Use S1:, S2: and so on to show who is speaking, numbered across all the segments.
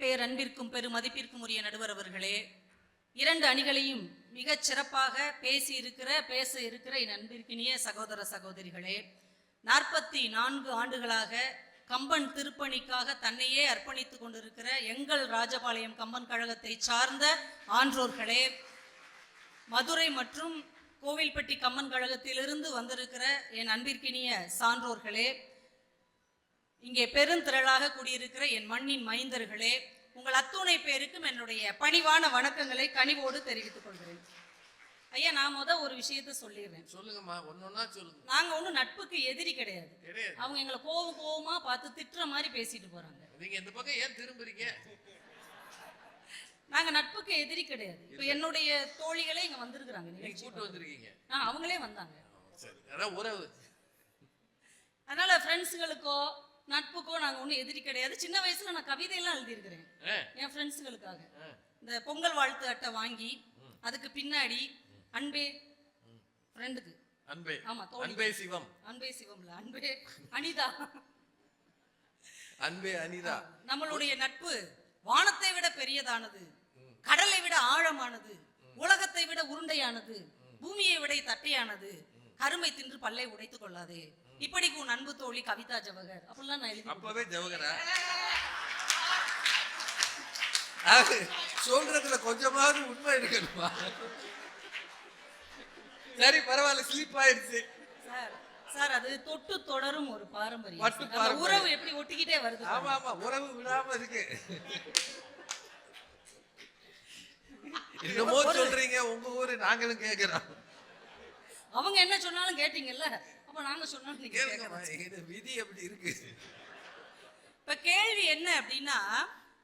S1: பேரன்பிற்கும் பெருமதிப்பிற்கும் உரிய நடுவர் அவர்களே இரண்டு அணிகளையும் மிகச் சிறப்பாக பேசி இருக்கிற பேச இருக்கிற என் அன்பிற்கினிய சகோதர சகோதரிகளே நாற்பத்தி நான்கு ஆண்டுகளாக கம்பன் திருப்பணிக்காக தன்னையே அர்ப்பணித்து கொண்டிருக்கிற எங்கள் ராஜபாளையம் கம்பன் கழகத்தை சார்ந்த ஆன்றோர்களே மதுரை மற்றும் கோவில்பட்டி கம்மன் கழகத்திலிருந்து வந்திருக்கிற என் அன்பிற்கினிய சான்றோர்களே இங்கே பெருந்திரளாக கூடியிருக்கிற என் மண்ணின் மைந்தர்களே உங்கள் அத்துணை பேருக்கும் என்னுடைய பணிவான வணக்கங்களை கனிவோடு தெரிவித்துக் கொள்கிறேன். ஐயா நான் முத ஒரு விஷயத்த சொல்லிடுறேன்.
S2: சொல்லுங்கம்மா ஒன்னொன்னா சொல்லுங்க.
S1: நாங்க ஒன்றும் நட்புக்கு எதிரி கிடையாது. அவங்க எங்களை கோவம் கோவமா பார்த்து திட்டுற மாதிரி பேசிட்டு போறாங்க.
S2: நீங்க இந்த பக்கம் ஏன் திரும்புறீங்க?
S1: நாங்க நட்புக்கு எதிரி கிடையாது. இப்ப என்னுடைய தோழிகளே இங்க வந்திருக்கிறாங்க
S2: நீங்க. கூட்டு வந்திருக்கீங்க.
S1: ஆ, அவங்களே வந்தாங்க.
S2: சரி அதான் உறவு.
S1: அதனால ஃப்ரெண்ட்ஸுகளுக்கோ நட்புக்கோ நாங்க ஒன்றும் எதிரி கிடையாது. சின்ன வயசுல நான் கவிதையெல்லாம் எழுதியிருக்கிறேன்.
S2: ஆ,
S1: என் ஃப்ரெண்ட்ஸுகளுக்காக
S2: ஆ.
S1: இந்த பொங்கல் வாழ்த்து அட்டை வாங்கி அதுக்கு பின்னாடி அன்பே ஃப்ரெண்டுக்கு.
S2: அன்பே.
S1: ஆமா.
S2: அன்பே சிவம்.
S1: அன்பே சிவம்ல. அன்பே அனிதா.
S2: அன்பே அனிதா.
S1: நம்மளுடைய நட்பு வானத்தை விட பெரியதானது கடலை விட ஆழமானது உலகத்தை விட உருண்டையானது பூமியை விட தட்டையானது கருமை தின்று பல்லை உடைத்துக் கொள்ளாதே. இப்படிக்கு உன் அன்பு தோழி கவிதா ஜவஹர் அப்படிலாம் நான் எழுதி
S2: அப்பவே ஜவகரா? சொல்றதுல கொஞ்சமாவது உண்மை இருக்கணுமா? சரி பரவாயில்ல ஸ்லிப் ஆயிடுச்சு.
S1: சார் சார் அது தொட்டு தொடரும் ஒரு பாரம்பரியம். உறவு எப்படி ஒட்டிக்கிட்டே வருது
S2: ஆமா ஆமா உறவு விடாம இருக்கு. என்னமோ சொல்றீங்க உங்க ஊரு நாங்களும் கேக்குறோம்.
S1: அவங்க என்ன சொன்னாலும் கேட்டீங்கல்ல? அப்ப நாங்க சொன்னாலும் நீங்க கேட்கணும்
S2: விதி எப்படி இருக்கு?
S1: இப்ப கேள்வி என்ன அப்படின்னா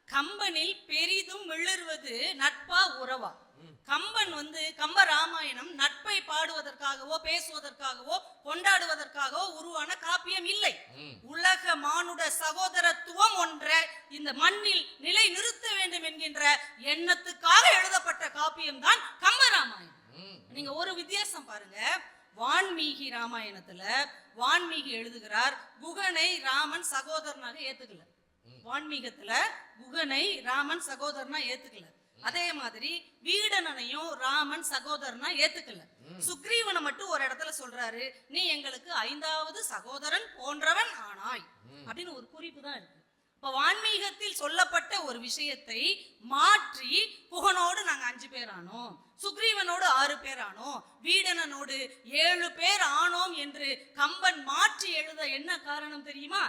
S1: கம்பனில் பெரிதும் விழுறுவது நட்பா உறவா? கம்பன் வந்து கம்ப ராமாயணம் நட்பை பாடுவதற்காகவோ பேசுவதற்காகவோ கொண்டாடுவதற்காகவோ உருவான காப்பியம் இல்லை. உலக மானுட சகோதரத்துவம் ஒன்ற இந்த மண்ணில் நிலை நிறுத்த வேண்டும் என்கின்ற எண்ணத்துக்காக எழுதப்பட்ட காப்பியம் தான் கம்ப ராமாயணம். நீங்க ஒரு வித்தியாசம் பாருங்க. வான்மீகி ராமாயணத்துல வான்மீகி எழுதுகிறார் குகனை ராமன் சகோதரனாக ஏத்துக்கல. வான்மீகத்துல குகனை ராமன் சகோதரனா ஏத்துக்கல. அதே மாதிரி வீடனனையும் ராமன் சகோதரனா ஏத்துக்கல. சுக்ரீவனை மட்டும் ஒரு இடத்துல சொல்றாரு நீ எங்களுக்கு ஐந்தாவது சகோதரன் போன்றவன் ஆனாய். அப்படின்னு ஒரு குறிப்பு தான் இருக்கு. இப்போ வான்மீகத்தில் சொல்லப்பட்ட ஒரு விஷயத்தை மாற்றி புகனோடு நாங்க அஞ்சு பேர் ஆனோம். சுக்ரீவனோடு ஆறு பேர் ஆனோம். வீடனனோடு ஏழு பேர் ஆனோம் என்று கம்பன் மாற்றி எழுத என்ன காரணம் தெரியுமா?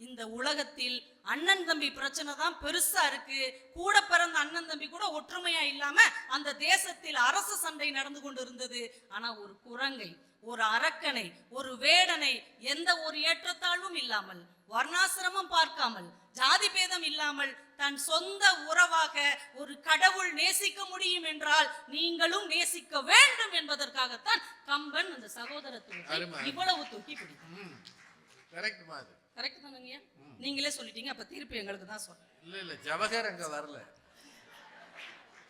S1: இந்த உலகத்தில் அண்ணன் தம்பி பிரச்சனை தான் பெருசா இருக்கு. கூட பிறந்த அண்ணன் தம்பி கூட ஒற்றுமையா இல்லாம அந்த தேசத்தில் அரசு சண்டை நடந்து கொண்டு இருந்தது ஆனா ஒரு குரங்கை ஒரு அரக்கனை ஒரு வேடனை எந்த ஒரு ஏற்றத்தாழ்வும் இல்லாமல் வர்ணாசிரமம் பார்க்காமல் ஜாதி பேதம் இல்லாமல் தன் சொந்த உறவாக ஒரு கடவுள் நேசிக்க முடியும் என்றால் நீங்களும் நேசிக்க வேண்டும் என்பதற்காகத்தான் கம்பன் அந்த சகோதரத்துவத்தை. இவ்வளவு தூக்கி பிடிக்கும் கரெக்ட் தானங்கய்யா? நீங்களே சொல்லிட்டீங்க அப்ப திருப்பி எங்களுக்கு தான் சொல்றேன்
S2: இல்ல இல்ல ஜவஹர் அங்க வரல.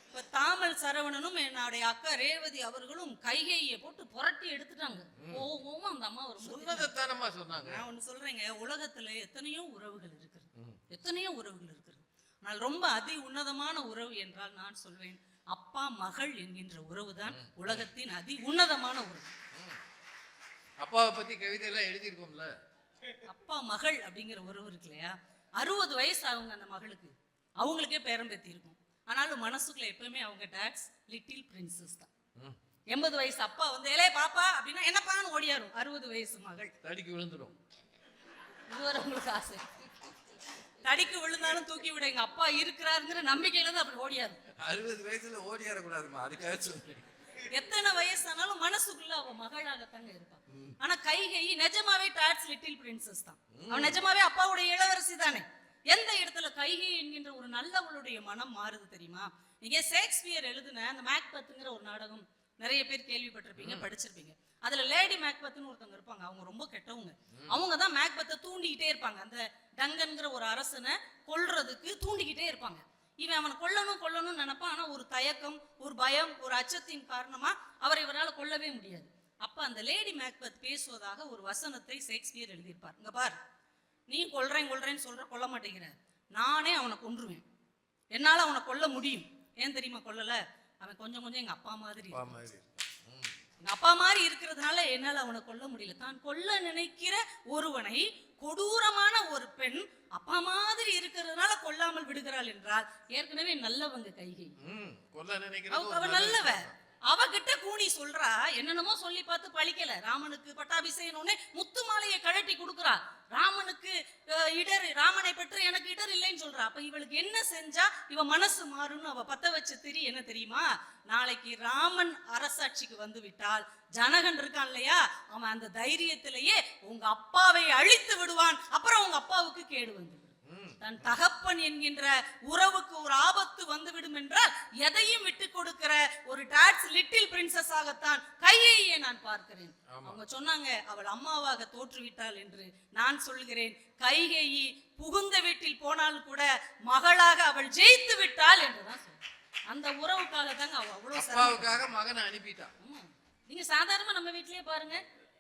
S1: இப்ப தாமல் சரவணனும் என்னுடைய அக்கா ரேவதி அவர்களும் கைகையை போட்டு புரட்டி எடுத்துட்டாங்க. ஓவும் அந்த அம்மா ஒரு
S2: சொன்னதைத்தானம்மா சொன்னாங்க?
S1: நான் ஒண்ணு சொல்றேங்க உலகத்துல எத்தனையோ உறவுகள் இருக்கிறது எத்தனையோ உறவுகள் இருக்கிறது ஆனால் ரொம்ப அதி உன்னதமான உறவு என்றால் நான் சொல்வேன் அப்பா மகள் என்கின்ற உறவுதான் உலகத்தின் அதி உன்னதமான உறவு.
S2: அப்பாவை பத்தி கவிதை எல்லாம் எழுதியிருக்கோம்ல?
S1: அப்பா மகள் அப்படிங்கிற உறவு இருக்கு இல்லையா? அறுபது வயசு ஆகுங்க அந்த மகளுக்கு. அவங்களுக்கே பேரம்பேத்தி இருக்கும். ஆனாலும் மனசுக்குள்ள எப்பவுமே அவங்க டாக்ஸ் லிட்டில் பிரின்சஸ் தான். எண்பது வயசு அப்பா வந்து ஏலே பாப்பா அப்படின்னா என்னப்பான்னு ஓடியாரும். அறுபது வயசு மகள்.
S2: தடிக்கு விழுந்துரும்.
S1: இதுவரை உங்களுக்கு ஆசை. தடிக்கு விழுந்தாலும் தூக்கி விட. எங்க அப்பா இருக்கிறாருங்கிற நம்பிக்கையில தான் அப்படி ஓடியாரும்.
S2: அறுபது வயசுல ஓடியாரக்கூடாதுமா அதுக்காக சொல்றேன்.
S1: எத்தனை வயசானாலும் மனசுக்குள்ள அவ மகளாகத்தாங்க இருப்பான் ஆனா கைகை நிஜமாவே டாட்ஸ் லிட்டில் பிரின்சஸ் தான். அவன் நிஜமாவே அப்பாவுடைய இளவரசி தானே. எந்த இடத்துல கைகை என்கின்ற ஒரு நல்லவளுடைய மனம் மாறுது தெரியுமா? நீங்க ஷேக்ஸ்பியர் எழுதின அந்த மேக்பத்துங்கிற ஒரு நாடகம் நிறைய பேர் கேள்விப்பட்டிருப்பீங்க படிச்சிருப்பீங்க. அதுல லேடி மேக்பத்னு ஒருத்தவங்க இருப்பாங்க. அவங்க ரொம்ப கெட்டவங்க. அவங்க தான் மேக்பத்தை தூண்டிக்கிட்டே இருப்பாங்க. அந்த டங்கன்கிற ஒரு அரசனை கொல்றதுக்கு தூண்டிக்கிட்டே இருப்பாங்க. இவன் அவனை கொல்லணும் கொல்லணும்னு நினைப்பான். ஆனா ஒரு தயக்கம் ஒரு பயம் ஒரு அச்சத்தின் காரணமா அவரை இவரால் கொல்லவே முடியாது. அப்ப அந்த லேடி மேக்பத் பேசுவதாக ஒரு வசனத்தை ஷேக்ஸ்பியர் எழுதியிருப்பார். இங்க பார் நீ கொல்றேன் கொல்றேன்னு சொல்ற கொல்ல மாட்டேங்கிற. நானே அவனை கொன்றுவேன். என்னால அவனை கொல்ல முடியும். ஏன் தெரியுமா கொல்லல? அவன் கொஞ்சம் கொஞ்சம் எங்க அப்பா மாதிரி. எங்க அப்பா மாதிரி இருக்கிறதுனால என்னால அவனை கொல்ல முடியல. தான் கொல்ல நினைக்கிற ஒருவனை கொடூரமான ஒரு பெண் அப்பா மாதிரி இருக்கிறதுனால கொல்லாமல் விடுகிறாள் என்றால் ஏற்கனவே நல்லவங்க கைகை. அவ நல்லவ. அவகிட்ட கூனி சொல்றா என்னென்னமோ சொல்லி பார்த்து பழிக்கல. ராமனுக்கு பட்டாபிஷேகம் உடனே முத்து மாலையை கழட்டி கொடுக்குறா. ராமனுக்கு இடர் ராமனை பெற்று எனக்கு இடர் இல்லைன்னு சொல்றா. அப்ப இவளுக்கு என்ன செஞ்சா இவ மனசு மாறும்னு அவ பத்த வச்ச திரி என்ன தெரியுமா? நாளைக்கு ராமன் அரசாட்சிக்கு வந்து விட்டால் ஜனகன் இருக்கான் இல்லையா? அவன் அந்த தைரியத்திலேயே உங்க அப்பாவை அழித்து விடுவான். அப்புறம் உங்க அப்பாவுக்கு கேடு வந்து தன் தகப்பன் என்கின்ற உறவுக்கு ஒரு ஆபத்து வந்துவிடும் என்றால் எதையும் விட்டு கொடுக்கிற ஒரு டாட்ஸ் லிட்டில் பிரின்சஸ் ஆகத்தான் கையையே நான் பார்க்கிறேன். அவங்க சொன்னாங்க அவள் அம்மாவாக தோற்றுவிட்டாள் என்று நான் சொல்கிறேன். கைகேயி புகுந்த வீட்டில் போனால் கூட மகளாக அவள் ஜெயித்து விட்டாள் என்றுதான் சொல்றேன் அந்த உறவுக்காக தாங்க அவ அவ்வளவு சிரமம்.
S2: அப்பாவுக்காக மகனை அனுப்பிட்டான்.
S1: நீங்க சாதாரணமா நம்ம வீட்லயே பாருங்க.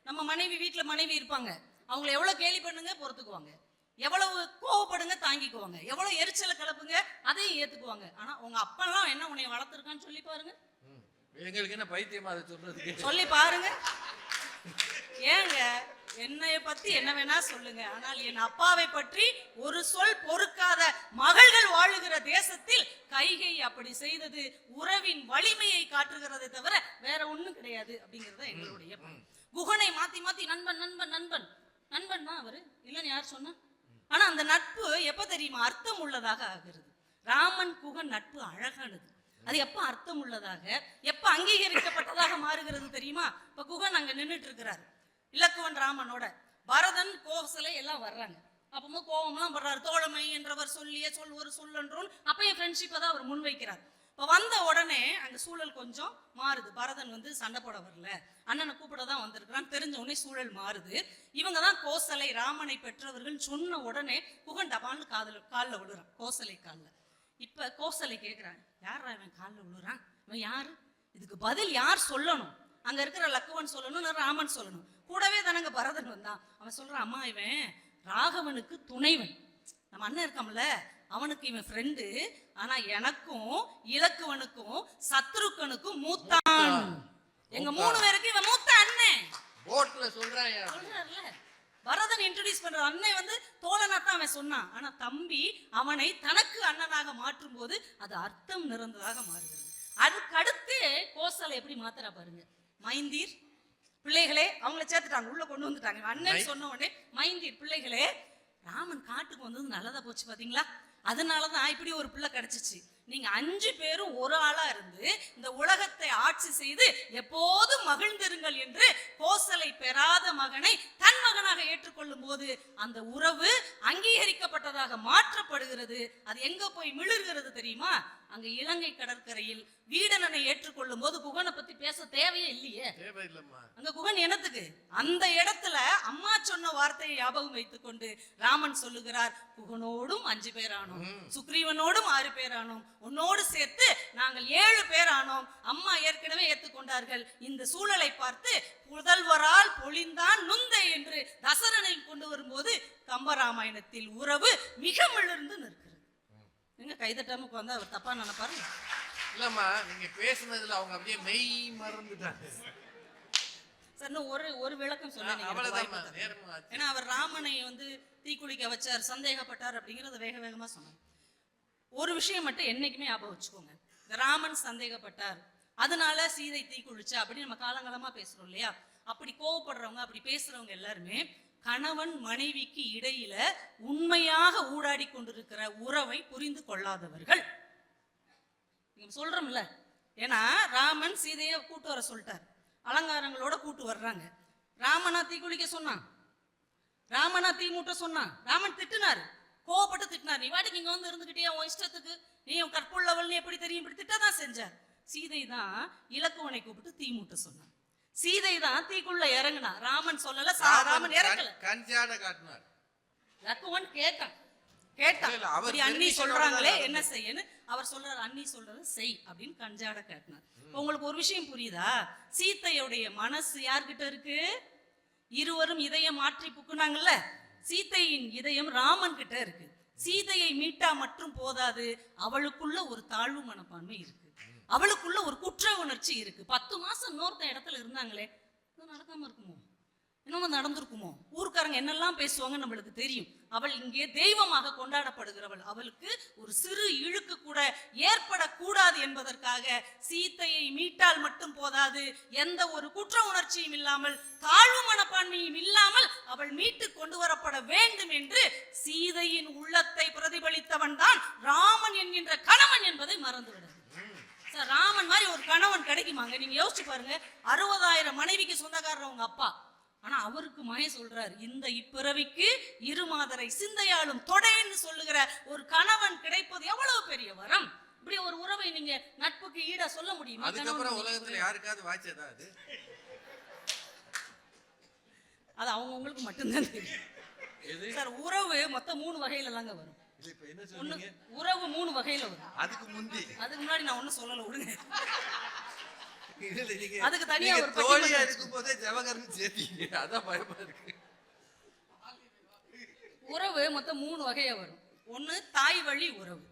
S1: நம்ம மனைவி வீட்ல மனைவி இருப்பாங்க. அவங்கள எவ்வளவு கேலி பண்ணுங்க பொறுத்துக்குவாங்க. எவ்வளவு கோவப்படுங்க தாங்கிக்குவாங்க. எவ்வளவு எரிச்சலை கலப்புங்க அதையும் ஏத்துக்குவாங்க. ஆனா உங்க அப்பெல்லாம் என்ன உன்னை வளர்த்துருக்கான்னு சொல்லி பாருங்க.
S2: எங்களுக்கு என்ன பைத்தியமா அதை சொல்றதுக்கு?
S1: சொல்லி பாருங்க. ஏங்க என்னைய பத்தி என்ன வேணா சொல்லுங்க. ஆனால் என் அப்பாவை பற்றி ஒரு சொல் பொறுக்காத மகள்கள் வாழுகிற தேசத்தில் கைகை அப்படி செய்தது உறவின் வலிமையை காட்டுகிறதை தவிர வேற ஒண்ணும் கிடையாது அப்படிங்கறது எங்களுடைய. குகனை மாத்தி மாத்தி நண்பன் நண்பன் நண்பன். நண்பன் தான் அவரு? இல்லைன்னு யார் சொன்னா? ஆனா அந்த நட்பு எப்ப தெரியுமா? அர்த்தம் உள்ளதாக ஆகிறது. ராமன் குகன் நட்பு அழகானது. அது எப்ப அர்த்தம் உள்ளதாக எப்ப அங்கீகரிக்கப்பட்டதாக மாறுகிறது தெரியுமா? இப்ப குகன் அங்க நின்றுட்டு இருக்கிறாரு இலக்குவன் ராமனோட. பரதன் கோசலை எல்லாம் வர்றாங்க. அப்பமும் கோபம்லாம் படுறாரு. தோழமை என்றவர் சொல்லிய சொல் ஒரு சொல்லன்றோம் அப்பயும் ஃப்ரெண்ட்ஷிப்பை தான் அவர் முன்வைக்கிறார். இப்போ வந்த உடனே அந்த சூழல் கொஞ்சம் மாறுது. பரதன் வந்து சண்டை போட வரல. அண்ணனை கூப்பிட தான் வந்திருக்கிறான். தெரிஞ்ச உடனே சூழல் மாறுது. இவங்க தான் கோசலை ராமனை பெற்றவர்கள் சொன்ன உடனே புகண்டபான்னு காதல் காலில் விழுறான். கோசலை காலில். இப்போ கோசலை கேட்குறான் யாரா இவன் காலில் விழுறான்? இவன் யாரு? இதுக்கு பதில் யார் சொல்லணும்? அங்கே இருக்கிற லக்குவன் சொல்லணும் ராமன் சொல்லணும்? கூடவே தானங்க பரதன் வந்தான். அவன் சொல்கிறான் அம்மா இவன் ராகவனுக்கு துணைவன். நம்ம அண்ணன் இருக்கான்ல அவனுக்கு இவன் ஃப்ரெண்டு ஆனா எனக்கும் இலக்குவனுக்கும் சத்ருக்கனுக்கும் மூத்தான். எங்க மூணு பேருக்கு இவன் மூத்த அண்ணன்.
S2: போட்ல சொல்றான் யார்
S1: சொல்றாருல. பரதன் இன்ட்ரடியூஸ் பண்ற அண்ணன் வந்து தோழனா தான் அவன் சொன்னான். ஆனா தம்பி அவனை தனக்கு அண்ணனாக மாற்றும் போது அது அர்த்தம் நிறைந்ததாக மாறுகிறது. அதுக்கு அடுத்து கோசலை எப்படி மாத்துறா பாருங்க. மைந்தீர் பிள்ளைகளே அவங்கள சேர்த்துட்டாங்க. உள்ள கொண்டு வந்துட்டாங்க. இவன் அண்ணன் சொன்ன உடனே மைந்தீர் பிள்ளைகளே ராமன் காட்டுக்கு வந்தது நல்லதா போச்சு பாத்தீங்களா? அதனாலதான் இப்படி ஒரு பிள்ளை கிடச்சிச்சு. நீங்க அஞ்சு பேரும் ஒரு ஆளா இருந்து இந்த உலகத்தை ஆட்சி செய்து எப்போதும் மகிழ்ந்திருங்கள் என்று கோசலை பெறாத மகனை தன் மகனாக ஏற்றுக்கொள்ளும் போது அந்த உறவு அங்கீகரிக்கப்பட்டதாக மாற்றப்படுகிறது. அது எங்க போய் மிளர்கிறது தெரியுமா? அங்க இலங்கை கடற்கரையில் வீடனனை ஏற்றுக்கொள்ளும் போது குகனை பத்தி பேச தேவையே இல்லையே. அங்க குகன் என்னத்துக்கு? அந்த இடத்துல அம்மா சொன்ன வார்த்தையை ஞாபகம் வைத்துக் கொண்டு ராமன் சொல்லுகிறார் குகனோடும் அஞ்சு பேர் ஆனோம் சுக்ரீவனோடும் ஆறு பேர் ஆனோம் உன்னோடு சேர்த்து நாங்கள் ஏழு பேர் ஆனோம் அம்மா ஏற்கனவே ஏற்றுக்கொண்டார்கள் இந்த சூழலை பார்த்து புதல்வரால் பொழிந்தான் நுந்தை என்று தசரனை கொண்டு வரும்போது கம்பராமாயணத்தில் உறவு மிக மிளர்ந்து நிற்கிறது எங்க கைதட்டாம உட்காந்து அவர் தப்பா நினைப்பாரு?
S2: இல்லம்மா நீங்க பேசுனதுல அவங்க அப்படியே மெய் மறந்துட்டாங்க.
S1: சார் இன்னும் ஒரு ஒரு விளக்கம்
S2: ஆச்சு.
S1: ஏன்னா அவர் ராமனை வந்து தீக்குளிக்க வச்சார் சந்தேகப்பட்டார் அப்படிங்கறத வேக வேகமா சொன்னார். ஒரு விஷயம் மட்டும் என்னைக்குமே ஞாபகம் வச்சுக்கோங்க. ராமன் சந்தேகப்பட்டார். அதனால சீதை தீக்குளிச்சா அப்படின்னு நம்ம காலங்காலமா பேசுறோம் இல்லையா? அப்படி கோவப்படுறவங்க அப்படி பேசுறவங்க எல்லாருமே கணவன் மனைவிக்கு இடையில உண்மையாக ஊடாடி கொண்டிருக்கிற உறவை புரிந்து கொள்ளாதவர்கள். சொல்றோம்ல. ஏன்னா ராமன் சீதையை கூட்டு வர சொல்லிட்டார். அலங்காரங்களோட கூட்டு வர்றாங்க. ராமனா தீ குளிக்க சொன்னான். ராமனா தீ மூட்ட சொன்னான். ராமன் திட்டினார். கோவப்பட்டு திட்டினார். நீ வாட்டுக்கு இங்க வந்து இருந்துகிட்டே உன் இஷ்டத்துக்கு. நீ உன் கற்புள்ளவள்னு எப்படி தெரியும்? இப்படி திட்டதான் செஞ்சார். சீதை தான் இலக்குவனை கூப்பிட்டு தீ மூட்ட சொன்னான். சீதை தான் தீக்குள்ள இறங்குனா. ராமன் சொல்லல ராமன் இறங்கல
S2: கஞ்சாட காட்டினார்.
S1: லக்குவன் கேட்டான். கேட்டான். இப்படி அண்ணி சொல்றாங்களே என்ன செய்யன்னு? அவர் சொல்றாரு அண்ணி சொல்றது செய் அப்படின்னு கஞ்சாட கேட்டினார் உங்களுக்கு ஒரு விஷயம் புரியுதா? சீத்தையுடைய மனசு யார்கிட்ட இருக்கு? இருவரும் இதயம் மாற்றி புக்குனாங்கல்ல? சீத்தையின் இதயம் ராமன் கிட்ட இருக்கு சீதையை மீட்டா மட்டும் போதாது அவளுக்குள்ள ஒரு தாழ்வு மனப்பான்மை இருக்கு. அவளுக்குள்ள ஒரு குற்ற உணர்ச்சி இருக்கு. பத்து மாசம் இன்னொருத்த இடத்துல இருந்தாங்களே இது நடக்காம இருக்குமோ? இன்னும் நடந்திருக்குமோ? ஊர்க்காரங்க என்னெல்லாம் பேசுவாங்க நம்மளுக்கு தெரியும். அவள் இங்கே தெய்வமாக கொண்டாடப்படுகிறவள். அவளுக்கு ஒரு சிறு இழுக்கு கூட ஏற்படக்கூடாது என்பதற்காக சீத்தையை மீட்டால் மட்டும் போதாது எந்த ஒரு குற்ற உணர்ச்சியும் இல்லாமல் தாழ்வு மனப்பான்மையும் இல்லாமல் அவள் மீட்டு கொண்டு வரப்பட வேண்டும் என்று சீதையின் உள்ளத்தை பிரதிபலித்தவன் தான் ராமன் என்கின்ற கணவன் என்பதை மறந்துவிடும் சார் ராமன் மாதிரி ஒரு கணவன் கிடைக்குமாங்க? நீங்க யோசிச்சு பாருங்க. அறுபதாயிரம் மனைவிக்கு சொந்தக்காரர் உங்க அப்பா. ஆனா அவருக்கு மய சொல்றாரு இந்த இப்பிறவிக்கு இருமாதரை சிந்தையாலும் தொடைன்னு சொல்லுகிற ஒரு கணவன் கிடைப்பது எவ்வளவு பெரிய வரம்? இப்படி ஒரு உறவை நீங்க நட்புக்கு ஈடா சொல்ல முடியுமா?
S2: அதுக்கப்புறம் உலகத்துல யாருக்காவது வாய்ச்சதா அது?
S1: அது அவங்கவுங்களுக்கு மட்டும்தான் தெரியும். சார் உறவு மொத்தம் மூணு வகையில தாங்க வரும். உறவு மூணு வகையில வரும்.
S2: அதுக்கு முந்தி.
S1: அதுக்கு முன்னாடி நான் ஒண்ணும் சொல்லல விடுங்க. அதுக்கு தனியா ஒரு
S2: தோழியா இருக்கும் போதே ஜவஹர்னு சேர்த்தீங்க. அதான் பயமா இருக்கு.
S1: உறவு மொத்தம் மூணு வகையா வரும். ஒண்ணு தாய் வழி உறவு.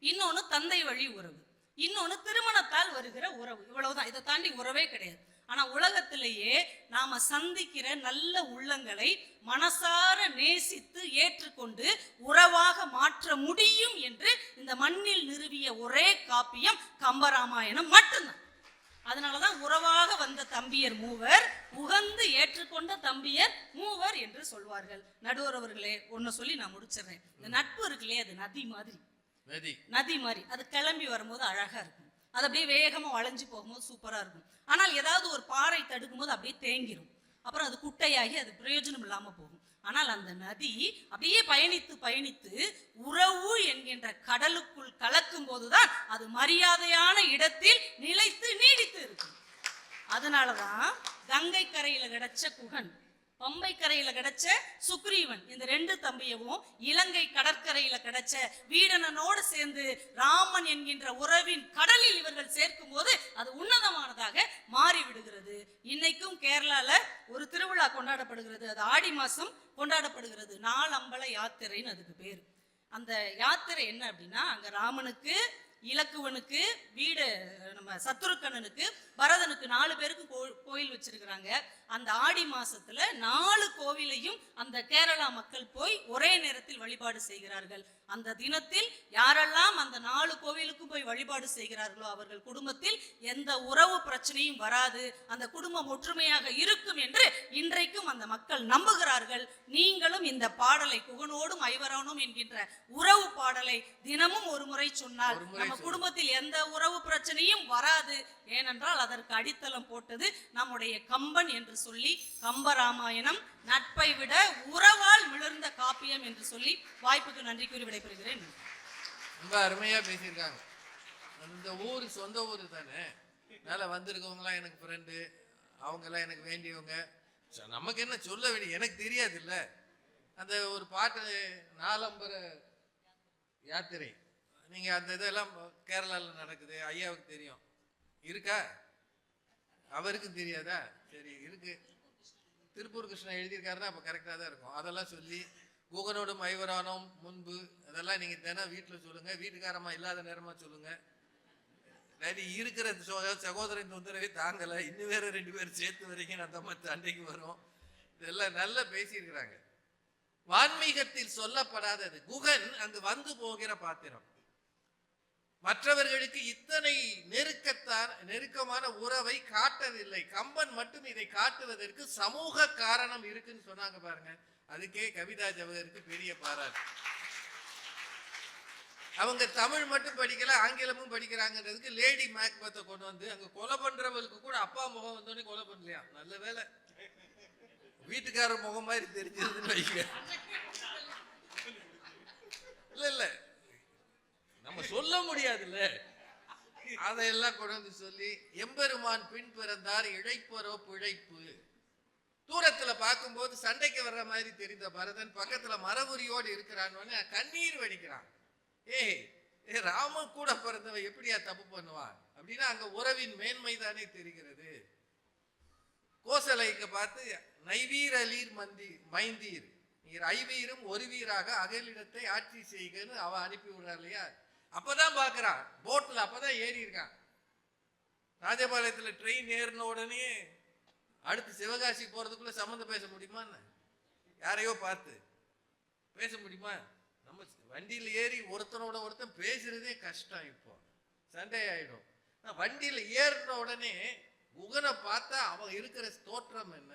S1: இன்னொன்னு தந்தை வழி உறவு. இன்னொன்னு திருமணத்தால் வருகிற உறவு. இவ்வளவுதான். இதை தாண்டி உறவே கிடையாது. ஆனா உலகத்திலேயே நாம சந்திக்கிற நல்ல உள்ளங்களை மனசார நேசித்து ஏற்றுக்கொண்டு உறவாக மாற்ற முடியும் என்று இந்த மண்ணில் நிறுவிய ஒரே காப்பியம் கம்பராமாயணம் மட்டும்தான். அதனாலதான் உறவாக வந்த தம்பியர் மூவர் உகந்து ஏற்றுக்கொண்ட தம்பியர் மூவர் என்று சொல்வார்கள். நடுவர் அவர்களே ஒன்னு சொல்லி நான் முடிச்சிடுறேன். இந்த நட்பு இருக்குல்லையே அது நதி மாதிரி.
S2: நதி.
S1: நதி மாதிரி. அது கிளம்பி வரும்போது அழகா இருக்கும். அது அப்படியே வேகமாக வளைஞ்சு போகும்போது சூப்பராக இருக்கும். ஆனால் ஏதாவது ஒரு பாறை தடுக்கும் போது அப்படியே தேங்கிடும் அப்புறம் அது குட்டையாகி அது பிரயோஜனம் இல்லாமல் போகும். ஆனால் அந்த நதி அப்படியே பயணித்து பயணித்து உறவு என்கின்ற கடலுக்குள் கலக்கும் போதுதான் அது மரியாதையான இடத்தில் நிலைத்து நீடித்து இருக்கும். அதனாலதான் கங்கை கரையில கிடைச்ச குகன். பம்பை கரையில கிடைச்ச சுக்ரீவன். இந்த ரெண்டு தம்பியவும் இலங்கை கடற்கரையில கிடைச்ச வீடனனோடு சேர்ந்து ராமன் என்கின்ற உறவின் கடலில் இவர்கள் சேர்க்கும் போது அது உன்னதமானதாக மாறி விடுகிறது இன்னைக்கும் கேரளால ஒரு திருவிழா கொண்டாடப்படுகிறது. அது ஆடி மாசம் கொண்டாடப்படுகிறது. நாலம்பல யாத்திரைன்னு அதுக்கு பேர். அந்த யாத்திரை என்ன அப்படின்னா அங்க ராமனுக்கு இலக்குவனுக்கு வீடு நம்ம சத்துருக்கணனுக்கு பரதனுக்கு நாலு பேருக்கு கோ- கோயில் வச்சிருக்கிறாங்க. அந்த ஆடி மாசத்துல நாலு கோவிலையும் அந்த கேரளா மக்கள் போய் ஒரே நேரத்தில் வழிபாடு செய்கிறார்கள். அந்த தினத்தில் யாரெல்லாம் அந்த நாலு கோவிலுக்கும் போய் வழிபாடு செய்கிறார்களோ அவர்கள் குடும்பத்தில் எந்த உறவு பிரச்சனையும் வராது. அந்த குடும்பம் ஒற்றுமையாக இருக்கும் என்று இன்றைக்கும் அந்த மக்கள் நம்புகிறார்கள். நீங்களும் இந்த பாடலை குகனோடும் ஐவரானும் என்கின்ற உறவு பாடலை தினமும் ஒரு முறை சொன்னால் நம்ம. குடும்பத்தில் எந்த உறவு பிரச்சனையும் வராது. ஏனென்றால் அதற்கு அடித்தளம் போட்டது நம்முடைய கம்பன் என்று சொல்லி கம்பராமாயணம் நட்பை விட உறவால் மிளர்ந்த காப்பியம் என்று சொல்லி வாய்ப்புக்கு நன்றி கூறி விடைபெறுகிறேன்.
S2: ரொம்ப அருமையா பேசியிருக்காங்க. இந்த ஊர் சொந்த ஊர் தானே. அதனால வந்திருக்கவங்களாம் எனக்கு ஃப்ரெண்டு அவங்கெல்லாம் எனக்கு வேண்டியவங்க. நமக்கு என்ன சொல்ல வேண்டிய எனக்கு தெரியாது இல்ல அந்த ஒரு பாட்டு நாலம்பர யாத்திரை. நீங்கள் அந்த இதெல்லாம் கேரளாவில் நடக்குது ஐயாவுக்கு தெரியும். இருக்கா? அவருக்கும் தெரியாதா? சரி இருக்கு. திருப்பூர் கிருஷ்ணன் எழுதியிருக்காருன்னா அப்போ கரெக்டாக தான் இருக்கும். அதெல்லாம் சொல்லி குகனோடும் ஐவரானோம் முன்பு அதெல்லாம் நீங்கள் தினம் வீட்டில் சொல்லுங்கள் வீட்டுக்காரமா இல்லாத நேரமாக சொல்லுங்கள் நிறைய இருக்கிற சோ- சகோதரன் தொந்தரவே தாங்கலை. இன்னும் வேற ரெண்டு பேரும் சேர்த்து வரைக்கும் அந்த மாதிரி சண்டைக்கு வரும். இதெல்லாம் நல்லா பேசியிருக்கிறாங்க. வான்மீகத்தில் சொல்லப்படாதது. குகன் அங்கு வந்து போகிற பாத்திரம். மற்றவர்களுக்கு இத்தனை நெருக்கத்தான் நெருக்கமான உறவை காட்டவில்லை. கம்பன் மட்டும் இதை காட்டுவதற்கு சமூக காரணம் இருக்குன்னு சொன்னாங்க பாருங்க. அதுக்கே கவிதா ஜவகருக்கு பெரிய பாராட்டு. அவங்க தமிழ் மட்டும் படிக்கல ஆங்கிலமும் படிக்கிறாங்கன்றதுக்கு லேடி மேக்பத்தை கொண்டு வந்து அங்க கொலை பண்றவங்களுக்கு கூட அப்பா முகம் வந்தோடனே கொலை பண்ணலையா? நல்ல வேலை. வீட்டுக்காரர் முகம் மாதிரி தெரிஞ்சதுன்னு வைங்க. இல்ல இல்லை. நம்ம சொல்ல முடியாதுல்ல. அதையெல்லாம் கொண்டு வந்து சொல்லி எம்பெருமான் பின் பிறந்தார் இழைப்பரோ பிழைப்பு. தூரத்துல பார்க்கும்போது சண்டைக்கு வர்ற மாதிரி தெரிந்த பரதன். பக்கத்துல மரபுரியோடு இருக்கிறான்னு கண்ணீர் வடிக்கிறான். ஏய் ஏ ராமன் கூட பிறந்தவன் எப்படியா தப்பு பண்ணுவான்? அப்படின்னா அங்க உறவின் மேன்மை தானே தெரிகிறது. கோசலைக்கு பார்த்து நைவீர் அலீர் மந்தி மைந்தீர். நீர் ஐவீரும் ஒரு வீராக அகலிடத்தை ஆட்சி செய்கன்னு அவ அனுப்பி விடுறா இல்லையா? அப்பதான் பாக்குறான் போட்ல அப்பதான் ஏறி இருக்கான் ராஜபாளையத்துல ட்ரெயின் ஏறின உடனே அடுத்து சிவகாசி போறதுக்குள்ள சம்மந்தம் பேச முடியுமா என்ன? யாரையோ பார்த்து. பேச முடியுமா? நம்ம வண்டியில ஏறி ஒருத்தனோட ஒருத்தன் பேசுறதே கஷ்டம் இப்போ. சண்டையாயிடும். வண்டியில் வண்டியில ஏறின உடனே உகனை பார்த்தா அவன் இருக்கிற தோற்றம் என்ன?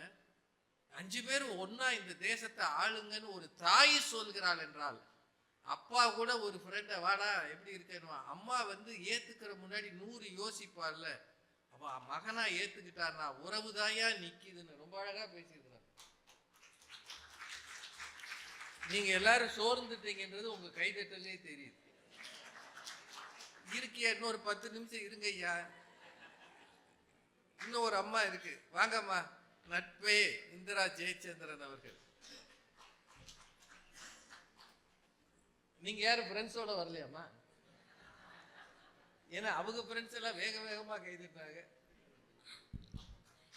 S2: அஞ்சு பேர் ஒன்னா இந்த தேசத்தை ஆளுங்கன்னு ஒரு தாய் சொல்கிறாள் என்றால் அப்பா கூட ஒரு ஃப்ரெண்டை வாடா எப்படி இருக்கேன்னு அம்மா வந்து ஏற்றுக்கிற முன்னாடி நூறு யோசிப்பாள்ல. அப்போ மகனா ஏற்றுக்கிட்டார்னா உறவு தாயா நிற்கிதுன்னு ரொம்ப அழகா பேசியிருக்கிறார். நீங்க எல்லாரும் சோர்ந்துட்டீங்கன்றது உங்க கைதட்டலே தெரியுது. இருக்கியா? இன்னொரு பத்து நிமிஷம் இருங்க ஐயா. இன்னும் ஒரு அம்மா இருக்கு. வாங்கம்மா. நட்பே இந்திரா ஜெயச்சந்திரன் அவர்கள். நீங்க யாரும் ஃப்ரெண்ட்ஸோட வரலையாம்மா? ஏன்னா அவங்க ஃப்ரெண்ட்ஸ் எல்லாம் வேக வேகமாக கைதிட்டாங்க